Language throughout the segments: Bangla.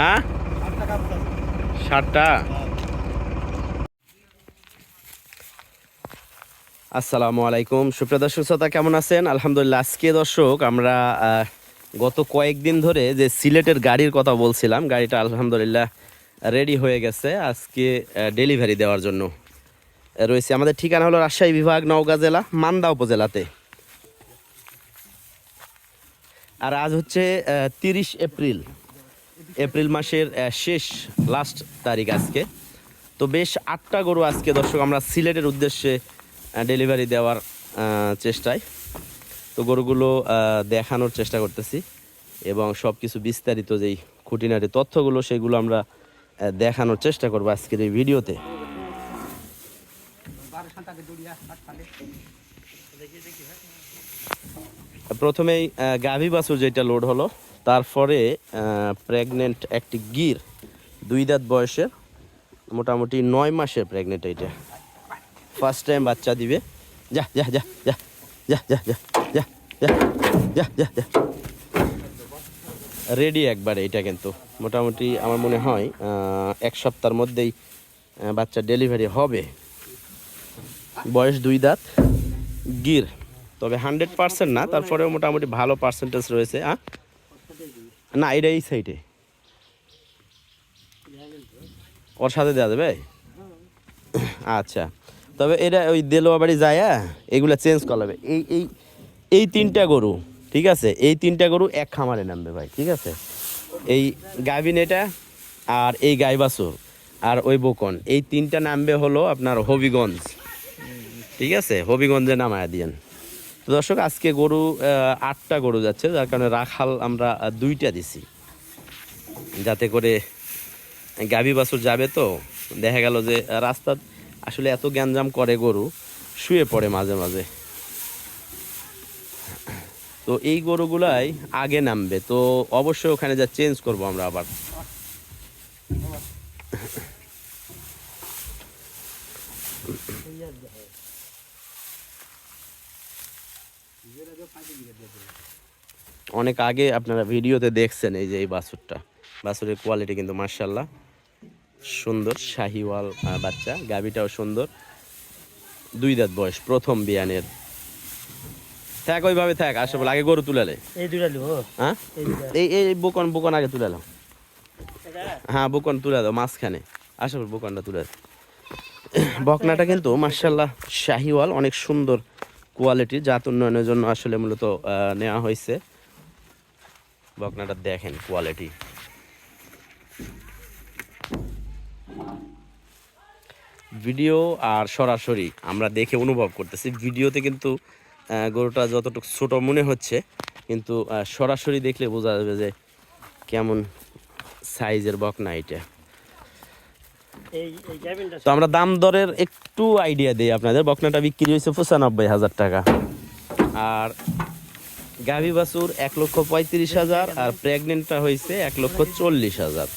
হ্যাঁ? ষাটটা? আসসালামু আলাইকুম। সুপ্রিয় দর্শক শ্রোতা, কেমন আছেন? আলহামদুলিল্লাহ, আজকে দর্শক আমরা গত কয়েকদিন ধরে যে সিলেটের গাড়ির কথা বলছিলাম, গাড়িটা আলহামদুলিল্লাহ রেডি হয়ে গেছে। আজকে ডেলিভারি দেওয়ার জন্য। রয়েছে আমাদের ঠিকানা হলো রাজশাহী বিভাগ, নওগাঁ জেলা, মান্দা উপজেলাতে। আর আজ হচ্ছে তিরিশ এপ্রিল। এপ্রিল মাসের শেষ লাস্ট তারিখ আজকে। তো বেশ আটটা গরু আজকে, দর্শক, আমরা সিলেটের উদ্দেশ্যে ডেলিভারি দেওয়ার চেষ্টায়। তো গরুগুলো দেখানোর চেষ্টা করতেছি এবং সব কিছু বিস্তারিত যেই খুঁটিনাটি তথ্যগুলো, সেগুলো আমরা দেখানোর চেষ্টা করব আজকের এই ভিডিওতে। প্রথমেই গাভী বাছুর যেটা লোড হলো তারপরে প্রেগনেন্ট একটি গির দুই দাঁত বয়সের মোটামুটি নয় মাসের প্রেগনেন্ট এইটা ফার্স্ট টাইম বাচ্চা দিবে যা যা যা যা যা যা যা যা যা যা যা যা রেডি একবারে এটা কিন্তু মোটামুটি আমার মনে হয় এক সপ্তাহের মধ্যেই বাচ্চা ডেলিভারি হবে বয়স দুই দাঁত গির তবে হান্ড্রেড পার্সেন্ট না তারপরেও মোটামুটি ভালো পার্সেন্টেজ রয়েছে হ্যাঁ না এটা এই সাইডে ওর সাথে দেওয়া যাবে? আচ্ছা। তবে এটা ওই দেলোয়া বাড়ি যায় এগুলো চেঞ্জ করা যাবে এই এই এই তিনটা গরু, ঠিক আছে? এই তিনটা গরু এক খামারে নামবে ভাই, ঠিক আছে? এই গাভিন এটা আর এই গাই বাছুর আর ওই বকন। এই তিনটা নামবে হলো আপনার হবিগঞ্জ। ঠিক আছে? হবিগঞ্জে নামায়া দিয়েন। দর্শক, আজকে গরু আটটা গরু যাচ্ছে, যার কারণে রাখাল আমরা দুইটা দিছি। যাতে করে গাভী বাছুর যাবে তো। দেখা গেল যে রাস্তা আসলে এত গ্যাঞ্জাম করে গরু, শুয়ে পড়ে মাঝে মাঝে। তো এই গরুগুলাই আগে নামবে, তো অবশ্যই ওখানে যা চেঞ্জ করব আমরা আবার। অনেক আগে আপনারা ভিডিওতে দেখছেন এই যে এই বাছুরটা। বাছুরের কোয়ালিটি কিন্তু মার্শাল্লাহ সুন্দর শাহিওয়াল বাচ্চা। গাবিটাও সুন্দর। দুই দাঁত বয়স প্রথম বিয়ানের। থাক ওইভাবে থাক আসলে আগে গরু তুলালে এই হ্যাঁ? এই এই এই বুকন বুকন আগে তুলে দাও হ্যাঁ বুকন তুলে দাও মাঝখানে। আসলে বুকনটা তুলে দাও। বকনাটা কিন্তু মার্শাল্লাহ শাহিওয়াল অনেক সুন্দর কোয়ালিটি জাত উন্নয়নের জন্য আসলে মূলত আহ, নেওয়া হয়েছে। বকনাটা দেখেন কোয়ালিটি ভিডিও আর সরাসরি আমরা দেখে অনুভব করতেছি। ভিডিওতে কিন্তু গরুটা যতটুকু ছোট মনে হচ্ছে কিন্তু সরাসরি দেখলে বোঝা যাবে যে কেমন সাইজের বকনা এটা। তো আমরা দাম দরের একটু আইডিয়া দিই আপনাদের। বকনাটা বিক্রি হয়েছে পঁচানব্বই হাজার টাকা। আর গাভী বাছুর এক লক্ষ পঁয়ত্রিশ হাজার আর প্রেগনেন্টটা হয়েছে এক লক্ষ চল্লিশ হাজার।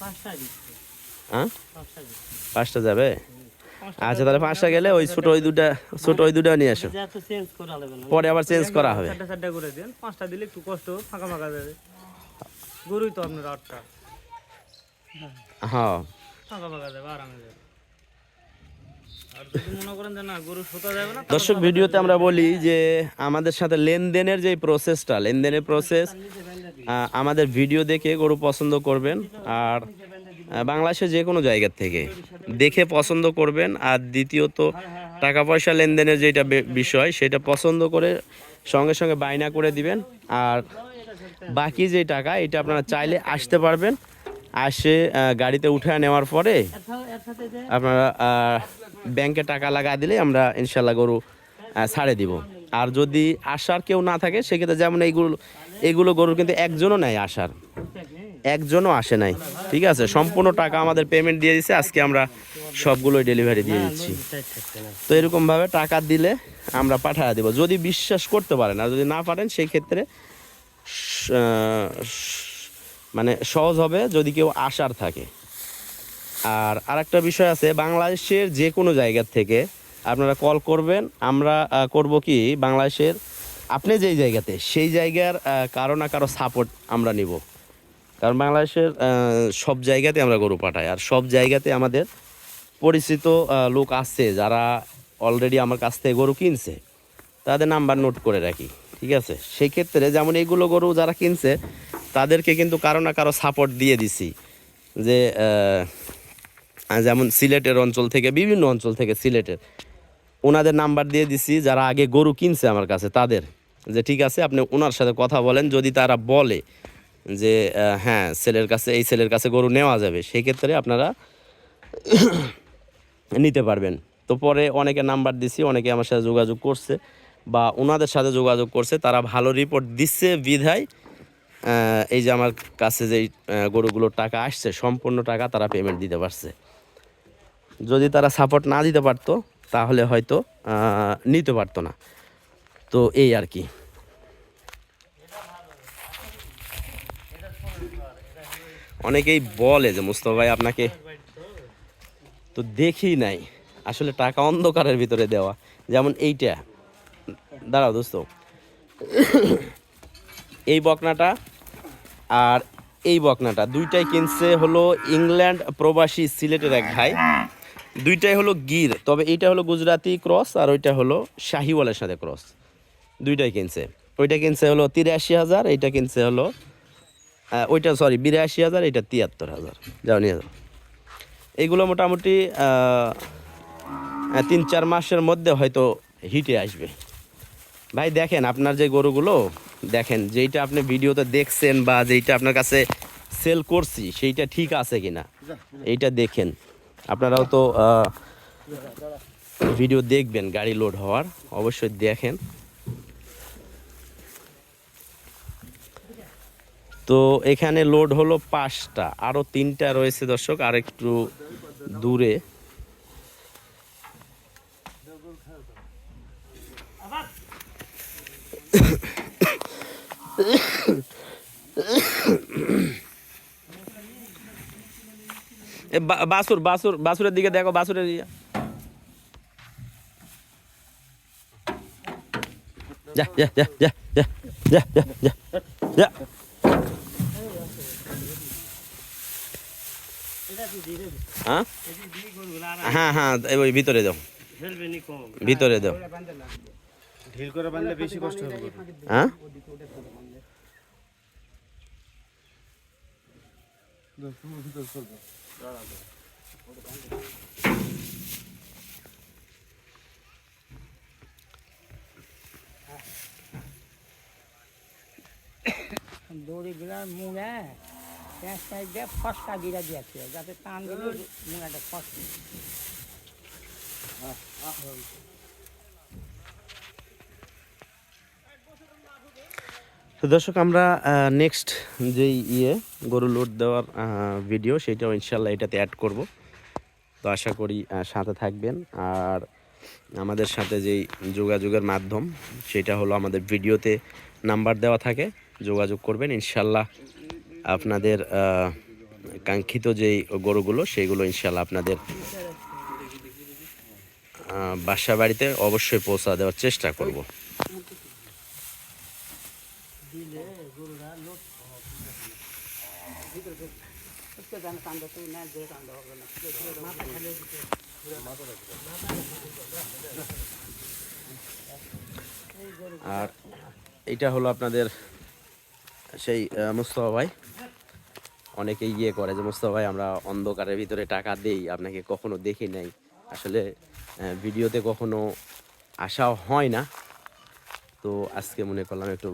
পাঁচটা হ্যাঁ? যাবে? আচ্ছা তাহলে পাঁচটা গেলে ওই ছোট ওই দুটা ছোট ওই দুটা নিয়ে আসো। চেঞ্জ করা পরে আবার চেঞ্জ করা হবে। করে দেন। পাঁচটা দিলে একটু কষ্ট ফাঁকা ফাঁকা যাবে। গরুই তো আপনার আটটা। হ্যাঁ। ফাঁকা ফাঁকা যাবে আরামে যাবে আর যদি মনে করেন যে না গরু শোতা যাবে না দর্শক ভিডিওতে আমরা বলি যে আমাদের সাথে লেনদেনের যে প্রসেসটা লেনদেনের প্রসেস আমাদের ভিডিও দেখে গরু পছন্দ করবেন আর আহ, বাংলাদেশের যে কোনো জায়গার থেকে দেখে পছন্দ করবেন। আর দ্বিতীয়ত টাকা পয়সা লেনদেনের যেটা বিষয় সেটা পছন্দ করে সঙ্গে সঙ্গে বায়না করে দিবেন। আর বাকি যে টাকা এটা আপনারা চাইলে আসতে পারবেন। আসে গাড়িতে উঠে নেওয়ার পরে আপনারা ব্যাংকে টাকা লাগা দিলে আমরা ইনশাল্লাহ গরু ছাড়ে দিব। আর যদি আসার কেউ না থাকে সেক্ষেত্রে যেমন এইগুলো এগুলো গরুর কিন্তু একজনও নেয় আসার একজনও আসে নাই। ঠিক আছে? সম্পূর্ণ টাকা আমাদের পেমেন্ট দিয়ে দিচ্ছে আজকে আমরা সবগুলোই ডেলিভারি দিয়ে দিচ্ছি। তো এরকমভাবে টাকা দিলে আমরা পাঠিয়ে দেবো। যদি বিশ্বাস করতে পারেন আর যদি না পারেন সেই ক্ষেত্রে মানে সহজ হবে যদি কেউ আসার থাকে। আর আরেকটা বিষয় আছে, বাংলাদেশের যে কোনো জায়গার থেকে আপনারা কল করবেন। আমরা করব কি, বাংলাদেশের আপনি যেই জায়গাতে, সেই জায়গার কারও না কারও সাপোর্ট আমরা নিব। কারণ বাংলাদেশের সব জায়গাতে আমরা গরু পাঠাই। আর সব জায়গাতে আমাদের পরিচিত লোক আছে যারা অলরেডি আমার কাছ থেকে গরু কিনছে। তাদের নাম্বার নোট করে রাখি, ঠিক আছে? সেই ক্ষেত্রে যেমন এইগুলো গরু যারা কিনছে তাদেরকে কিন্তু কারও না কারও সাপোর্ট দিয়ে দিছি। যে যেমন সিলেটের অঞ্চল থেকে, বিভিন্ন অঞ্চল থেকে সিলেটের, ওনাদের নাম্বার দিয়ে দিছি, যারা আগে গরু কিনছে আমার কাছে, তাদের। যে, ঠিক আছে, আপনি ওনার সাথে কথা বলেন, যদি তারা বলে যে হ্যাঁ ছেলের কাছে, এই ছেলের কাছে গরু নেওয়া যাবে সেই ক্ষেত্রে আপনারা নিতে পারবেন। তো পরে অনেকে নাম্বার দিছি, অনেকে আমার সাথে যোগাযোগ করছে, বা ওনাদের সাথে যোগাযোগ করছে, তারা ভালো রিপোর্ট দিচ্ছে বিধায় এই যে আমার কাছে যেই গরুগুলোর টাকা আসছে, সম্পূর্ণ টাকা তারা পেমেন্ট দিতে পারছে। যদি তারা সাপোর্ট না দিতে পারতো, তাহলে হয়তো নিতে পারতো না। তো এই আর কি। অনেকেই বলে যে, মুস্তফা ভাই, আপনাকে তো দেখি নাই। আসলে টাকা অন্ধকারের ভিতরে দেওয়া। যেমন এইটা। দাঁড়াও দোস্ত। এই বকনাটা আর এই বকনাটা, দুইটাই কিনছে হলো ইংল্যান্ড প্রবাসী সিলেটের এক ভাই। দুইটাই হলো গির, তবে এইটা হলো গুজরাতি ক্রস আর ওইটা হলো শাহিওয়ালের সাথে ক্রস। দুইটাই কিনছে। ওইটা কিনছে হলো তিরাশি হাজার, এইটা কিনছে হলো ওইটা সরি বিরাশি হাজার এটা তিয়াত্তর হাজার। যাও, নিয়ে যাও। এইগুলো মোটামুটি তিন চার মাসের মধ্যে হয়তো হিটে আসবে। ভাই, দেখেন আপনার যে গরুগুলো, দেখেন যেইটা আপনি ভিডিওতে দেখছেন বা যেইটা আপনার কাছে সেল করছি, সেইটা ঠিক আছে কিনা? এইটা দেখেন। আপনারাও তো ভিডিও দেখবেন গাড়ি লোড হওয়ার, অবশ্যই দেখেন। তো এখানে লোড হলো পাঁচটা আরও তিনটা রয়েছে দর্শক আর একটু দূরে। বাসুর বাসুর বাসুরের দিকে দেখো বাসুরের দিকে যা যা যা যা যা যা যা যা যা। হ্যাঁ? হ্যাঁ হ্যাঁ ওই ভিতরে দাও। ভিতরে দাও। ঢিল করে বাঁধলে বেশি কষ্ট হবে। হ্যাঁ? দড়ি গুলার মুড়ে প্যাঁচ প্যাঁচ দিয়ে ফসকা গিরা দিয়েছে যাতে টান দিলে মুড়াটা ফসকে। তো দর্শক, আমরা নেক্সট যেই ইয়ে গরু লোড দেওয়ার ভিডিও সেটাও ইনশাল্লাহ এটাতে অ্যাড করব। তো আশা করি সাথে থাকবেন। আর আমাদের সাথে যেই যোগাযোগের মাধ্যম, সেটা হলো আমাদের ভিডিওতে নাম্বার দেওয়া থাকে। যোগাযোগ করবেন। ইনশাল্লাহ আপনাদের কাঙ্ক্ষিত যেই গরুগুলো সেইগুলো ইনশাল্লাহ আপনাদের বাসা বাড়িতে অবশ্যই পৌঁছা দেওয়ার চেষ্টা করব। কান্দ তুই না দিয়ে কান্দ হবে না। মাথা খালি আর এটা হলো আপনাদের সেই মুস্তফা ভাই। অনেকে ইয়ে করে যে মুস্তফা ভাই আমরা অন্ধকারের ভিতরে টাকা দেই আপনাকে কখনো দেখি নাই। আসলে ভিডিওতে কখনো আসাও হয় না। তো আজকে মনে করলাম একটু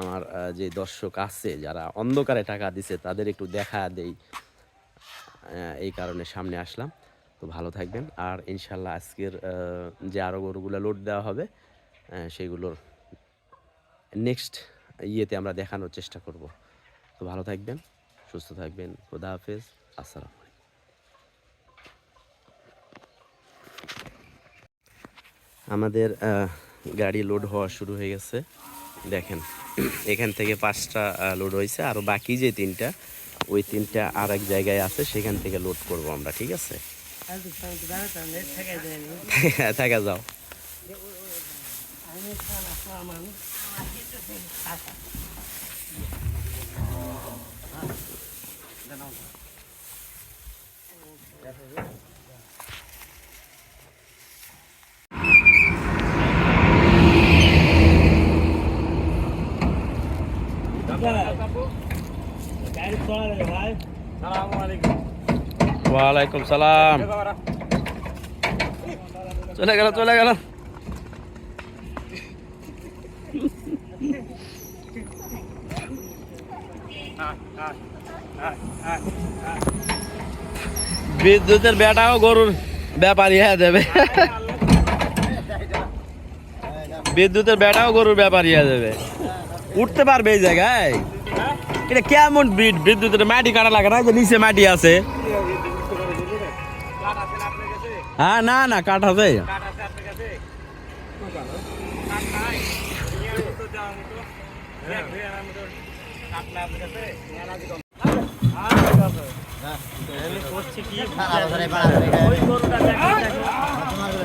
আমার যে দর্শক আছে, যারা অন্ধকারে টাকা দিছে, তাদের একটু দেখা দেই। এই কারণে সামনে আসলাম। তো ভালো থাকবেন। আর ইনশাল্লাহ আজকের যে আরও গরুগুলো লোড দেওয়া হবে সেগুলোর নেক্সট ইয়েতে আমরা দেখানোর চেষ্টা করব। তো ভালো থাকবেন, সুস্থ থাকবেন। খোদা হাফেজ। আসসালাম আমাদের গাড়ি লোড হওয়া শুরু হয়ে গেছে। দেখেন, এখান থেকে পাঁচটা লোড হয়েছে। আর বাকি যে তিনটা, ওই তিনটা আর এক জায়গায় আছে, সেখান থেকে লোড করব আমরা, ঠিক আছে? থাকা যাও। ওয়ালাইকুম সালাম। চলে গেল চলে গেল। বিদ্যুতের বেটাও গরুর ব্যাপারী হয়ে দেবে। বিদ্যুতের বেটাও গরুর ব্যাপারী হয়ে যাবে উঠতে পারবে এই জায়গায়। এটা কেমন বিদ বিদ্যুতের মাটি কাটা লাগে না? যে নিচে মাটি আছে। হ্যাঁ না না কাঠ আছে।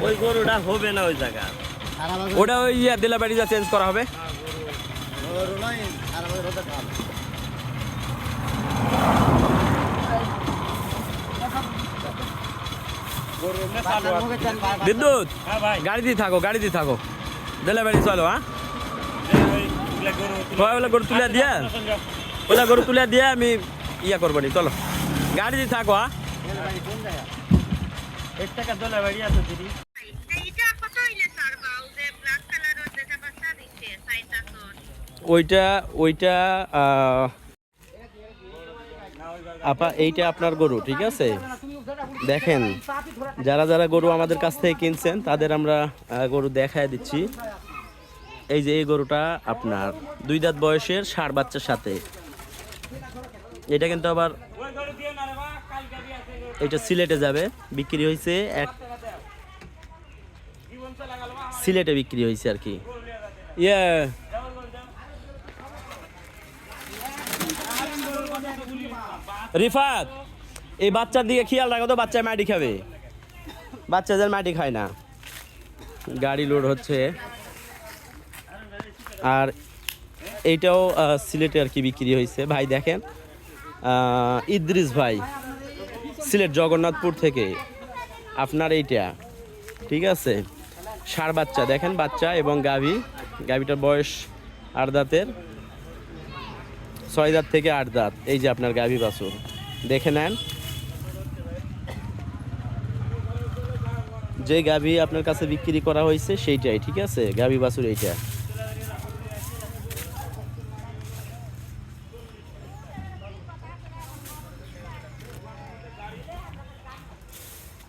ওই গরুটা হবে না ওই জায়গা। ওটা ওই ইয়ে দিলা বাড়ি যা চেঞ্জ করা হবে। বিদ্যুৎ হ্যাঁ ভাই গাড়ি দিয়ে থাকো গাড়ি দিয়ে থাকো। বাড়ি চলো হ্যাঁ? ওগুলো গরু তুলে দিয়ে? ওগুলো গরু তুলে দিয়ে আমি ইয়া করব নি, চলো। গাড়ি দিয়ে থাকো হ্যাঁ? ওইটা ওইটা আপা, এইটা আপনার গরু, ঠিক আছে? দেখেন, যারা যারা গরু আমাদের কাছ থেকে কিনছেন, তাদের আমরা গরু দেখায় দিচ্ছি। এই যে এই গরুটা আপনার, দুই দাঁত বয়সের ষাট বাচ্চার সাথে। এটা কিন্তু আবার এটা সিলেটে যাবে, বিক্রি হয়েছে এক সিলেটে বিক্রি হয়েছে আর কি। ইয়ে রিফাত, এই বাচ্চার দিকে খেয়াল রাখো তো, বাচ্চা মাটি খাবে। বাচ্চাদের মাটি খায় না। গাড়ি লোড হচ্ছে। আর এইটাও সিলেটে আর কি বিক্রি হয়েছে। ভাই দেখেন ইদ্রিস ভাই, সিলেট জগন্নাথপুর থেকে। আপনার এইটা, ঠিক আছে? ষাড় বাচ্চা, দেখেন বাচ্চা এবং গাভী। গাভীটার বয়স আট দাঁতের। ছয় দাঁত থেকে আট দাঁত। এই যে আপনার গাভী বাছুর। দেখে নেন। যে গাভী আপনার কাছে বিক্রি করা হয়েছে, সেইটাই, ঠিক আছে? গাভী বাছুর এইটা।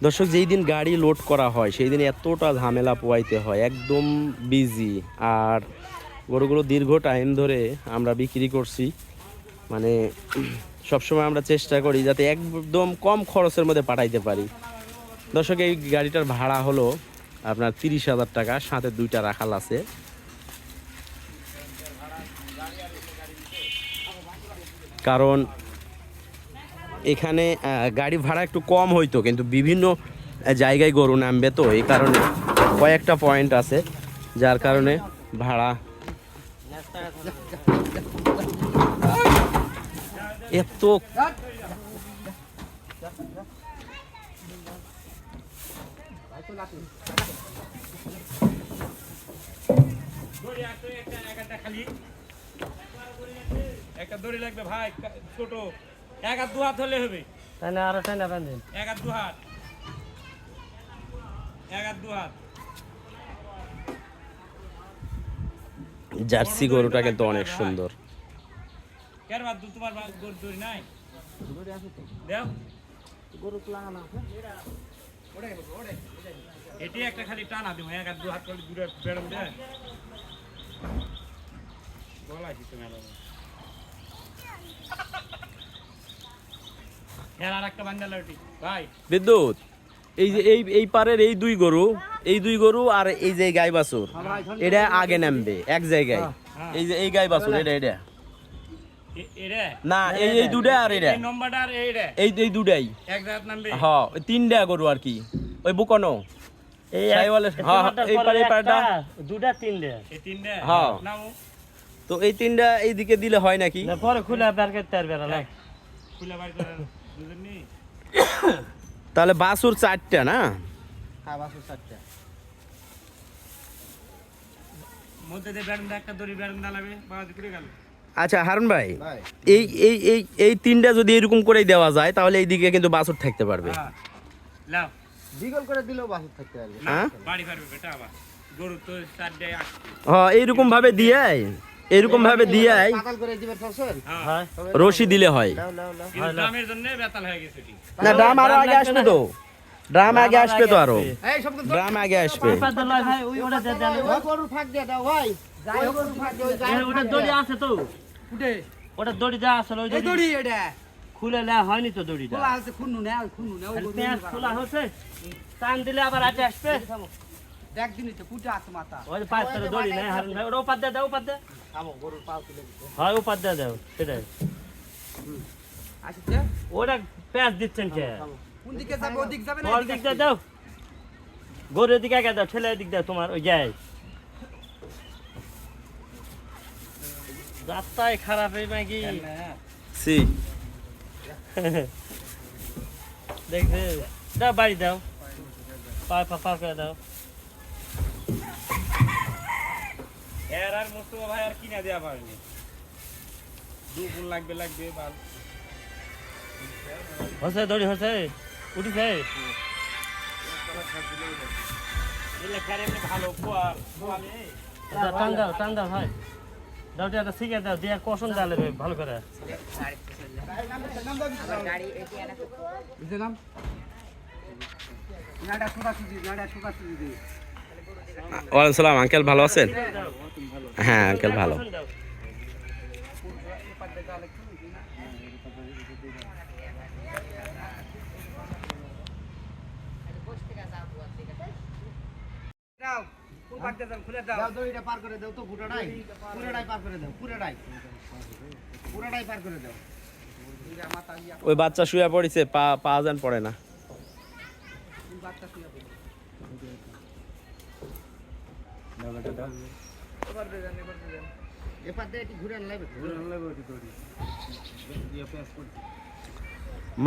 দর্শক, যেই দিন গাড়ি লোড করা হয়, সেই দিন এতটা ঝামেলা পোয়াইতে হয়, একদম বিজি আর গরুগুলো দীর্ঘ টাইম ধরে আমরা বিক্রি করছি। মানে সবসময় আমরা চেষ্টা করি যাতে একদম কম খরচের মধ্যে পাঠাইতে পারি। দর্শক, এই গাড়িটার ভাড়া হলো আপনার তিরিশ হাজার টাকা, সাথে দুইটা রাখাল আছে। কারণ, এখানে গাড়ি ভাড়া একটু কম হইতো, কিন্তু বিভিন্ন জায়গায় গরু নামবে তো, এই কারণে কয়েকটা পয়েন্ট আছে, যার কারণে ভাড়া এত একটা দড়ি লাগবে ভাই ছোট। এক হাত দু হাত হলে হবে। তাহলে আরও টাইনা বান্ধেন এক দু হাত। এক হাত দু হাত। জার্সি গরুটা কিন্তু অনেক সুন্দর। কেন বাদ দু তোমার বা- গরু দড়ি নাই? দেও। গরু লাগানো আছে। এটি একটা খালি টানা দিব এক হাত দু হাত করে দূরে বেরম দে। গলা তুমি আলো বিদ্যুৎ এই যে এই এই পারের এই দুই গরু এই দুই গরু আর এই যে গাই বাছুর এটা আগে নামবে এক জায়গায়। এই যে এই গাই বাছুর এটা এটা। এ- এরে না এই এই দুটা আর এটা এই এই দুটাই হ্যাঁ তিনটা গরু আর কি। ওই বুকানো। এই সাইওয়ালের হ্যাঁ হ্যাঁ, এই পারে দুটা তিনটে এই তিনটে হ্যাঁ। তো এই তিনটা এইদিকে দিলে হয় নাকি? না পরে খুলে বের করতে পারবে না না খুলে বার করে দুজন নি। তাহলে বাসুর চারটা না? হ্যাঁ বাসুর চারটা। মধ্যে দিয়ে বেরন্দা একটা দড়ি বেরন্দা লাগবে বাজ করে গেল। আচ্ছা হারুন ভাই এই এই এই এই তিনটা যদি এরকম করেই দেওয়া যায় তাহলে এইদিকে কিন্তু বাসুর থাকতে পারবে। হ্যাঁ। লাও করে দিলেও বাসুর থাকতে পারবে। হ্যাঁ? বাড়ি পারবে বেটা আবার। গরু তো হ্যাঁ এইরকম ভাবে দিয়ে এইরকম ভাবে দিয়ে করে হ্যাঁ। রশি দিলে হয়। হয়ে না ড্রাম আরও আগে আসবে তো। ড্রাম আগে আসবে তো আরও। এই ড্রাম আগে আসবে। ফাঁক দিয়ে দাও ভাই ওটা দড়ি আছে তো। ওটা দড়ি যা আছে ওই দড়ি এটা। খুলে লে হয়নি তো দড়িটা? খোলা আছে খুন্নু না খুন্নু না পেঁয়াজ খোলা হচ্ছে টান দিলে আবার আটে আসবে। দেখ দিনই তো কুটা আছে মাথা। ওই পাঁচ তারা দড়ি নাই হারুন ভাই। ওটা উপাদ দাও উপাদ দিয়ে। খাব গরুর পাও তুলে দিতে। হয় উপাদ দাও সেটাই। আসছে? ওটা পেঁয়াজ দিচ্ছেন কে? কোন দিকে যাবে ওদিক যাবে না ওর দিক দাও। গরুর দিকে আগে দাও ঠেলে দিক দাও তোমার ওই গায়ে রাস্তায় খারাপ এই নাকি সি। দেখবে দাও বাড়ি দাও। পা পা পা করে দাও। এর আর মোস্তফা ভাই আর কিনা দেওয়া পারেনি দু গুণ লাগবে লাগবে বাল। হসে দড়ি হসে উঠিছে ভালো টান দাও ভাই। দাও একটা শিখে দাও দিয়ে কষণ দালে ভালো করে। নাডা ওয়ালাইকুম সালাম আঙ্কেল ভালো আছেন? হ্যাঁ আঙ্কেল ভালো। কষণ দাও। দাও কোন পাক দাও খুলে দাও। দাও দড়িটা পার করে দাও তো পুরোটাই পুরোটাই পার করে দাও পুরোটাই। পুরোটাই পার করে দাও। ওই বাচ্চা শুয়ে পড়েছে পা পা যান পড়ে না। কোন বাচ্চা শুয়ে পড়ে এবার দে জান এবার দে জান এপার দিয়ে এটি ঘুরে আনলে ঘুরে আনলে ওটি দড়ি দিয়ে পেঁয়াজ করে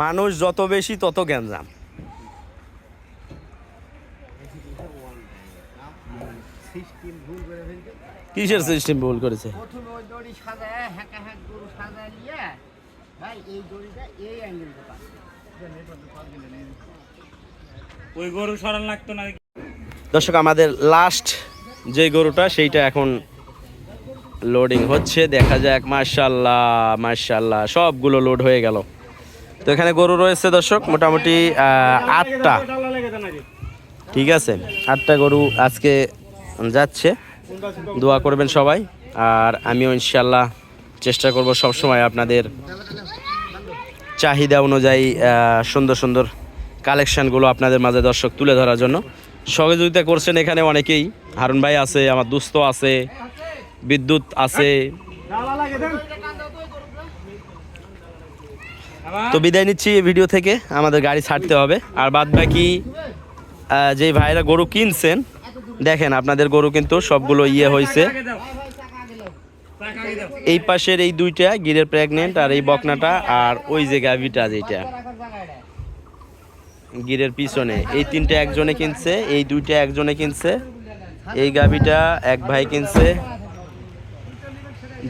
মানুষ যত বেশি তত গ্যাঞ্জাম সিস্টেম ভুল করে ফেলছে। কিসের সিস্টেম ভুল করেছে? প্রথমে ওই দড়ি সাজায় হ্যাঁকা হ্যাঁক গরু সাজায় নিয়ে ভাই এই দড়িটা এই অ্যাঙ্গেলটা পাস ওই গরু সরান লাগতো না দর্শক আমাদের লাস্ট যে গরুটা সেইটা এখন লোডিং হচ্ছে। দেখা যাক মার্শাল্লাহ মার্শাল্লাহ সবগুলো লোড হয়ে গেল। তো এখানে গরু রয়েছে দর্শক মোটামুটি আটটা। ঠিক আছে আটটা গরু আজকে যাচ্ছে। দোয়া করবেন সবাই। আর আমিও ইনশাল্লাহ চেষ্টা করব সবসময় আপনাদের চাহিদা অনুযায়ী সুন্দর সুন্দর কালেকশানগুলো আপনাদের মাঝে দর্শক তুলে ধরার জন্য। সহযোগিতা করছেন এখানে অনেকেই। হারুন ভাই আছে, আমার দুস্থ আছে, বিদ্যুৎ আছে। তো বিদায় নিচ্ছি ভিডিও থেকে। আমাদের গাড়ি ছাড়তে হবে। আর বাদ বাকি যে ভাইরা গরু কিনছেন দেখেন, আপনাদের গরু কিন্তু সবগুলো ইয়ে হয়েছে এই পাশের এই দুইটা, গিরের প্রেগনেন্ট আর এই বকনাটা, আর ওই যে গাভিটা যেটা। গিরের পিছনে। এই তিনটা একজনে কিনছে, এই দুইটা একজনে কিনছে। এই গাভিটা এক ভাই কিনছে,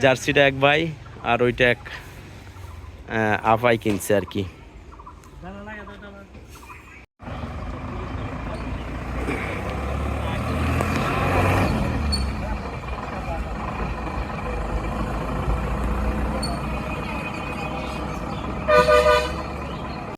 জার্সিটা এক ভাই, আর ওইটা এক আফাই কিনছে আর কি।